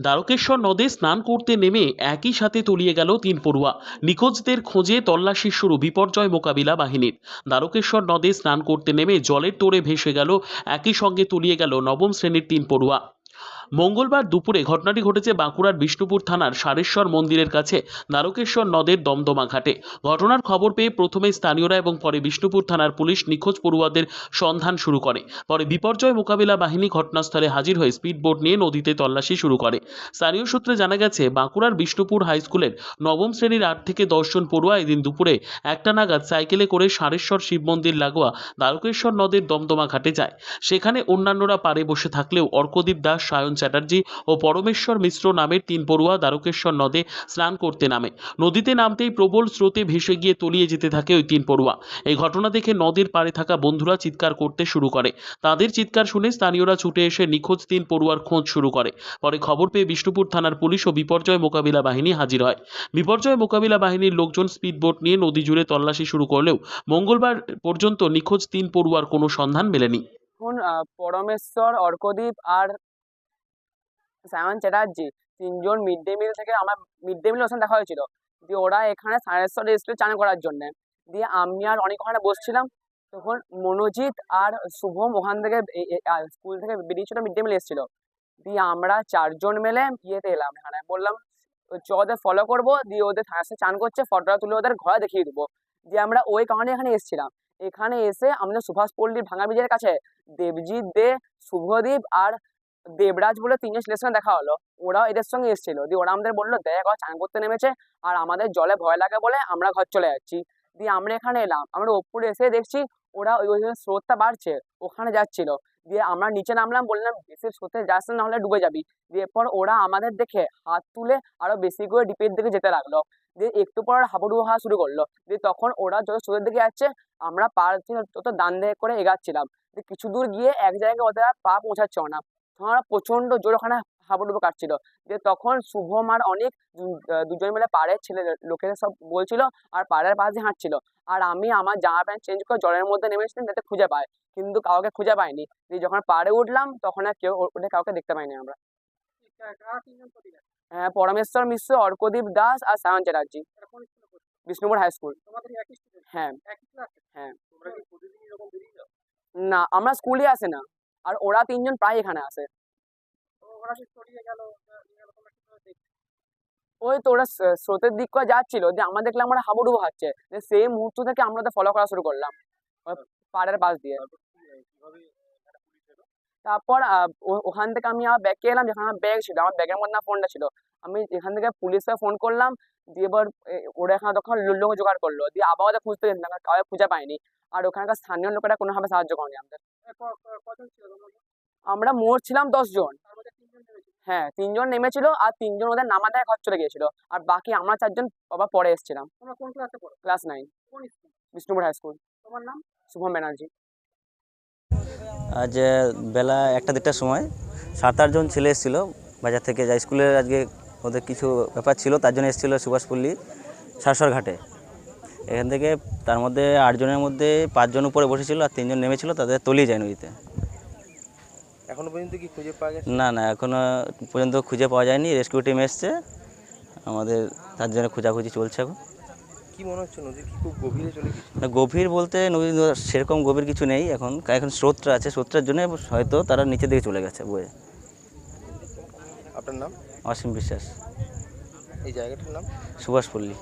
দ্বারকেশ্বর নদে স্নান করতে নেমে একই সাথে তলিয়ে গেল তিন পড়ুয়া। নিখোঁজদের খোঁজে তল্লাশি শুরু, বিপর্যয় মোকাবিলা বাহিনীর। দ্বারকেশ্বর নদে স্নান করতে নেমে জলের তোড়ে ভেসে গেল, একই সঙ্গে তলিয়ে গেল নবম শ্রেণির তিন পড়ুয়া। মঙ্গলবার দুপুরে ঘটনাটি ঘটেছে বাঁকুড়ার বিষ্ণুপুর থানার সারেশ্বর মন্দিরের কাছে দ্বারকেশ্বর নদের দমদমা ঘাটে। ঘটনার খবর পেয়ে প্রথমে স্থানীয়রা এবং পরে বিষ্ণুপুর থানার পুলিশ নিখোঁজ পড়ুয়াদের সন্ধান শুরু করে। পরে বিপর্যয় মোকাবিলা বাহিনী ঘটনাস্থলে হাজির হয়ে স্পিডবোট নিয়ে নদীতে তল্লাশি শুরু করে। স্থানীয় সূত্রে জানা গেছে, বাঁকুড়ার বিষ্ণুপুর হাই স্কুলের নবম শ্রেণির আট থেকে দশজন পড়ুয়া এদিন দুপুরে একটা নাগাদ সাইকেলে করে সারেশ্বর শিব মন্দির লাগোয়া দ্বারকেশ্বর নদের দমদমা ঘাটে যায়। সেখানে অন্যান্যরা পারে বসে থাকলেও অর্কদীপ দাস, সায়ন চ্যাটার্জি ও পরমেশ্বর মিশ্র নামের তিন পড়ুয়া দ্বারকেশ্বর নদে স্নান করতে নামে। নদীতে নামতেই প্রবল স্রোতে ভেসে গিয়ে তলিয়ে যেতে থাকে ওই তিন পড়ুয়া। এই ঘটনা দেখে নদীর পাড়ে থাকা বন্ধুরা চিৎকার করতে শুরু করে। তাদের চিৎকার শুনে স্থানীয়রা ছুটে এসে নিখোঁজ তিন পড়ুয়ার খোঁজ শুরু করে। পরে খবর পেয়ে বিষ্ণুপুর থানার পুলিশ ও বিপর্যয় মোকাবিলা বাহিনী হাজির হয়। বিপর্যয় মোকাবিলা বাহিনীর লোকজন স্পিডবোট নিয়ে নদী জুড়ে তল্লাশি শুরু করলেও মঙ্গলবার পর্যন্ত নিখোঁজ তিন পড়ুয়ার কোনো সন্ধান মেলেনি। এখন পরমেশ্বর অর্কদ্বীপ আর সায়ন চ্যাটার্জি, তিনজন মিড ডে মিল থেকে আমার মিড ডে মিল ওখানে দেখা হয়েছিল। দিয়ে ওরা এখানে সায়েন্সর এসেছিল চান করার জন্য। দিয়ে আমি আর অনেক ওখানে বসছিলাম। তখন মনোজিৎ আর শুভম ওখান থেকে স্কুল থেকে বেরিয়েছিল মিড ডে মিল এসেছিল। দিয়ে আমরা চারজন মিলে ইয়েতে এলাম এখানে। বললাম, চ, ওদের ফলো করব। দিয়ে ওদের সায়েন্সে চান করছে ফটোটা তুলে ওদের ঘরে দেখিয়ে দেবো। দিয়ে আমরা ওই কারণে এখানে এসেছিলাম। এখানে এসে আমাদের সুভাষ পল্লীর ভাঙা ব্রিজের কাছে দেবজিৎ দে, শুভদীপ আর দেবরাজ বলে তিনজন ছেলের দেখা হলো। ওরাও এদের সঙ্গে এসেছিল। দিয়ে ওরা আমাদের বলল, দেখ, ওরা চান করতে নেমেছে আর আমাদের জলে ভয় লাগে বলে আমরা ঘর চলে যাচ্ছি। দিয়ে আমরা এখানে এলাম। আমরা ওপরে এসে দেখছি ওরা ওই স্রোতটা বাড়ছে, ওখানে যাচ্ছিল। দিয়ে আমরা নিচে নামলাম, বললাম, বেশি স্রোতে যাস না হলে ডুবে যাবি। দিয়ে এরপর ওরা আমাদের দেখে হাত তুলে আরও বেশি করে ডিপের দিকে যেতে লাগল। দিয়ে একটু পর হাবুডুবু হওয়া শুরু করল। দিয়ে তখন ওরা যত স্রোতের দিকে যাচ্ছে, আমরা পার তত দিকে করে এগাচ্ছিলাম। কিছু দূর গিয়ে এক জায়গায় ওদের পা পৌঁছাচ্ছিল না। তখন ওরা প্রচণ্ড জোর ওখানে হাবুডুবু কাটছিল। দিয়ে তখন শুভম আর অনেক দুজন মিলে পাড়ের ছেলে লোকেরা সব বলছিল আর পাড়ের পাশ দিয়ে হাঁটছিল। আর আমি আমার জামা প্যান্ট চেঞ্জ করে জলের মধ্যে নেমেছিলাম যাতে খুঁজে পায়। কিন্তু কাউকে খুঁজে পাইনি। দিয়ে যখন পাড়ে উঠলাম তখন আর কেউ ও- ওদের কাউকে দেখতে পাইনি আমরা। হ্যাঁ পরমেশ্বর মিশ্র অর্কদীপ দাস আর Sayan Chatterjee. Bishnupur high school. হ্যাঁ। হ্যাঁ। না আমরা স্কুলে আসে না। আর ওরা তিনজন প্রায় এখানে আসে ওই তো ওরা স্রোতের দিক করে যাচ্ছিল যে আমরা দেখলাম আমরা হাবুডুবু যে সেই মুহূর্ত থেকে আমরা তো ফলো করা শুরু করলাম। ওই পাড়ের পাশ দিয়ে। তারপর ওখান থেকে আমি আমার ব্যাগকে এলাম যেখানে আমার ব্যাগ ছিল আমার ব্যাগের মধ্যে ফোনটা ছিল। আমি এখান থেকে পুলিশে ফোন করলাম দিয়ে এবার ওরা এখানে তখন লোক জোগাড় করল। দিয়ে আবার ওদের খুঁজতে যেতাম কাউকে খুঁজে পায়নি আর ওখানকার স্থানীয় লোকেরা কোনোভাবে সাহায্য করেনি আমাদের। আমরা মোট ছিলাম দশ জন। হ্যাঁ তিনজন নেমেছিল আর তিনজন ওদের নামা দেয় ঘর চলে গিয়েছিল। আর বাকি আমরা চারজন বাবা পরে এসেছিলাম। Class nine. Bishnupur high school নাম? শুভম ব্যানার্জি। আজ বেলা একটা দেড়টার সময় সাত আটজন ছেলে এসেছিল বাজার থেকে। যা স্কুলের আজকে ওদের কিছু ব্যাপার ছিল তার জন্য এসেছিল সুভাষপল্লী সারসর ঘাটে। এখান থেকে তার মধ্যে আটজনের মধ্যে পাঁচজন উপরে বসেছিল আর তিনজন নেমেছিল তাদের তলিয়ে যায় নদীতে। এখনও পর্যন্ত কি খুঁজে পাওয়া গেছে? না না এখনও পর্যন্ত খুঁজে পাওয়া যায়নি। রেস্কিউ টিম এসছে। আমাদের তার জন্য খোঁজাখুঁজি চলছে এখন। কি মনে হচ্ছে নদী কি খুব গভীরে চলে গেছে? না, গভীর বলতে নদী সেরকম গভীর কিছু নেই এখন। এখন স্রোতটা আছে স্রোতটার জন্য হয়তো তারা নিচের দিকে চলে গেছে বয়ে আপনার নাম? অসীম বিশ্বাস। এই জায়গাটার নাম? সুভাষপল্লী